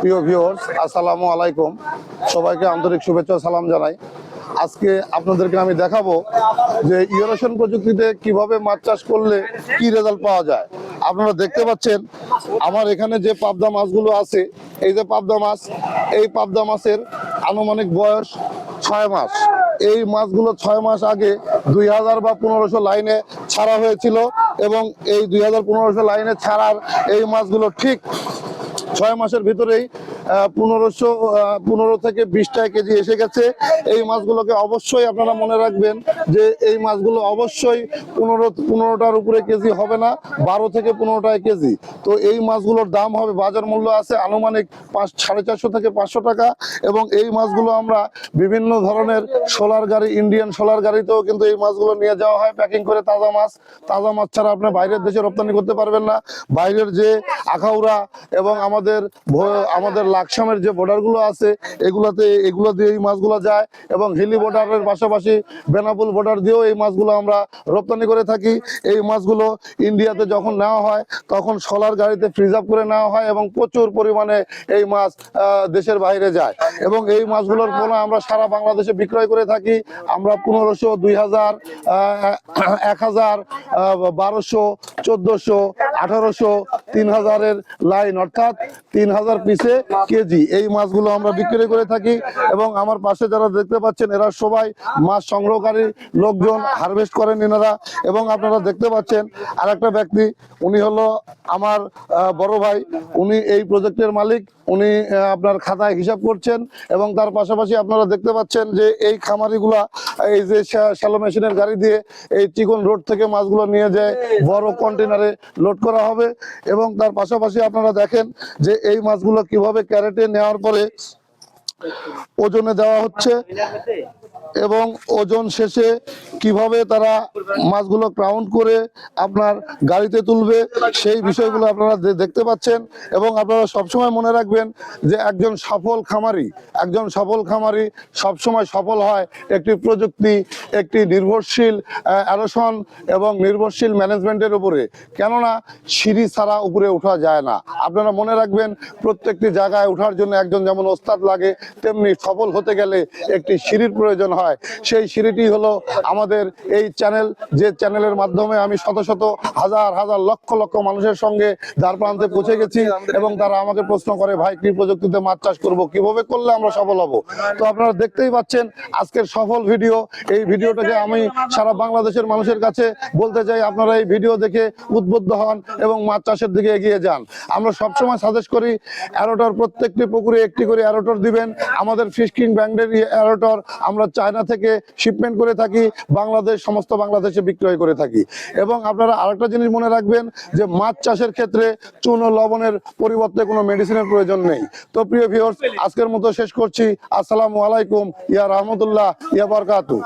প্রিয় ভিউয়ার্স আসসালামু আলাইকুম। সবাইকে আন্তরিক শুভেচ্ছা সালাম জানাই। আজকে আপনাদেরকে আমি দেখাবো যে ইউরোশন প্রযুক্তিতে কীভাবে মাছ চাষ করলে কি রেজাল্ট পাওয়া যায়। আপনারা দেখতে পাচ্ছেন, আমার এখানে যে পাবদা মাছগুলো আছে, এই যে পাবদা মাছ, এই পাবদা মাছের আনুমানিক বয়স ছয় মাস। এই মাছগুলো ছয় মাস আগে দুই হাজার বা পনেরোশো লাইনে ছাড়া হয়েছিল এবং এই দুই হাজার পনেরোশো লাইনে ছাড়ার এই মাছগুলো ঠিক ছয় মাসের ভিতরেই পনেরোশো পনেরো থেকে বিশ টাকা কেজি এসে গেছে। এই মাছগুলোকে অবশ্যই আপনারা মনে রাখবেন যে এই মাছগুলো অবশ্যই পনেরো, পনেরোটার উপরে কেজি হবে না, বারো থেকে পনেরো টাকা কেজি। তো এই মাছগুলোর দাম হবে, বাজার মূল্য আছে আনুমানিক পাঁচ, সাড়ে চারশো থেকে পাঁচশো টাকা এবং এই মাছগুলো আমরা বিভিন্ন ধরনের সোলার গাড়ি, ইন্ডিয়ান সোলার গাড়িতেও কিন্তু এই মাছগুলো নিয়ে যাওয়া হয়, প্যাকিং করে তাজা মাছ। তাজা মাছ ছাড়া আপনি বাইরের দেশে রপ্তানি করতে পারবেন না। বাইরের যে আখাউড়া এবং আমাদের আমাদের লাকসামের যে বর্ডারগুলো আছে, এগুলাতে, এগুলো দিয়ে এই মাছগুলো যায় এবং হিলি বর্ডারের পাশাপাশি বেনাপুল বর্ডার দিয়েও এই মাছগুলো আমরা রপ্তানি করে থাকি। এই মাছগুলো ইন্ডিয়াতে যখন নেওয়া হয়, তখন সোলার গাড়িতে ফ্রিজ আপ করে নেওয়া হয় এবং প্রচুর পরিমাণে এই মাছ দেশের বাইরে যায়। এবং এই মাছগুলোর পোনা আমরা সারা বাংলাদেশে বিক্রয় করে থাকি। আমরা পনেরোশো, দুই হাজার এক হাজার বারোশো, চোদ্দশো, আঠারোশো তিন হাজারের লাইন, অর্থাৎ তিন হাজার পিসে কেজি। এই মাছগুলো আমরা বিক্রি করে থাকি এবং আমার পাশে যারা দেখতে পাচ্ছেন, এরা সবাই মাছ সংগ্রহকারী লোকজন, হারভেস্ট করেন এনারা। এবং আপনারা দেখতে পাচ্ছেন আর একটা ব্যক্তি, উনি হলো আমার বড় ভাই। উনি এই প্রজেক্টের মালিক, উনি আপনার খাতায় হিসাব করছেন এবং তার পাশাপাশি আপনারা দেখতে পাচ্ছেন যে এই খামারিগুলা, এই যে শ্যালো মেশিনের গাড়ি দিয়ে এই চিকন রোড থেকে মাছগুলো নিয়ে যায়, বড় কন্টেনারে লোড করা হবে। এবং তার পাশাপাশি আপনারা দেখেন যে এই মাছগুলো কীভাবে ক্যারেটে নেওয়ার পরে ওজনে দেওয়া হচ্ছে। এবং ওজন শেষে কীভাবে তারা মাছগুলো ক্রাউন্ড করে আপনার গাড়িতে তুলবে, সেই বিষয়গুলো আপনারা দেখতে পাচ্ছেন এবং আপনারা সবসময় মনে রাখবেন যে একজন সফল খামারি, একজন সফল খামারি সবসময় সফল হয় একটি প্রযুক্তি, একটি নির্ভরশীল অ্যারোশন এবং নির্ভরশীল ম্যানেজমেন্টের উপরে। কেননা, সিঁড়ি ছাড়া উপরে ওঠা যায় না। আপনারা মনে রাখবেন, প্রত্যেকটি জায়গায় ওঠার জন্য একজন যেমন ওস্তাদ লাগে, তেমনি সফল হতে গেলে একটি সিঁড়ির প্রয়োজন হয়। সেই সিঁড়িটি হলো আমাদের এই চ্যানেল, যে চ্যানেলের মাধ্যমে আমি শত শত হাজার হাজার, লক্ষ লক্ষ মানুষের সঙ্গে দ্বার প্রান্তে পৌঁছে গেছি এবং তারা আমাকে প্রশ্ন করে, ভাই, কি প্রযুক্তিতে মাছ চাষ করব? কীভাবে করলে আমরা সফল হব? তো আপনারা দেখতেই পাচ্ছেন, আজকের সফল ভিডিও। এই ভিডিওটাকে আমি সারা বাংলাদেশের মানুষের কাছে বলতে চাই, আপনারা এই ভিডিও দেখে উদ্বুদ্ধ হন এবং মাছ চাষের দিকে এগিয়ে যান। আমরা সবসময় সাজেস্ট করি, অ্যারোটর প্রত্যেকটি পুকুরে একটি করে অ্যারোটর দিবেন। আমাদের ফিশ কিং ব্র্যান্ডের অ্যারোটর, আমরা চায়না থেকে শিপমেন্ট করে থাকি, বাংলাদেশ, সমস্ত বাংলাদেশে বিক্রয় করে থাকি। এবং আপনারা আরেকটা জিনিস মনে রাখবেন যে মাছ চাষের ক্ষেত্রে চুন ও লবণের পরিবর্তে কোনো মেডিসিনের প্রয়োজন নেই। তো প্রিয় ভিউয়ার্স আজকের মতো শেষ করছি। আসসালামু আলাইকুম। ইয়া রহমতুল্লাহ, ইয়া বরকাতু।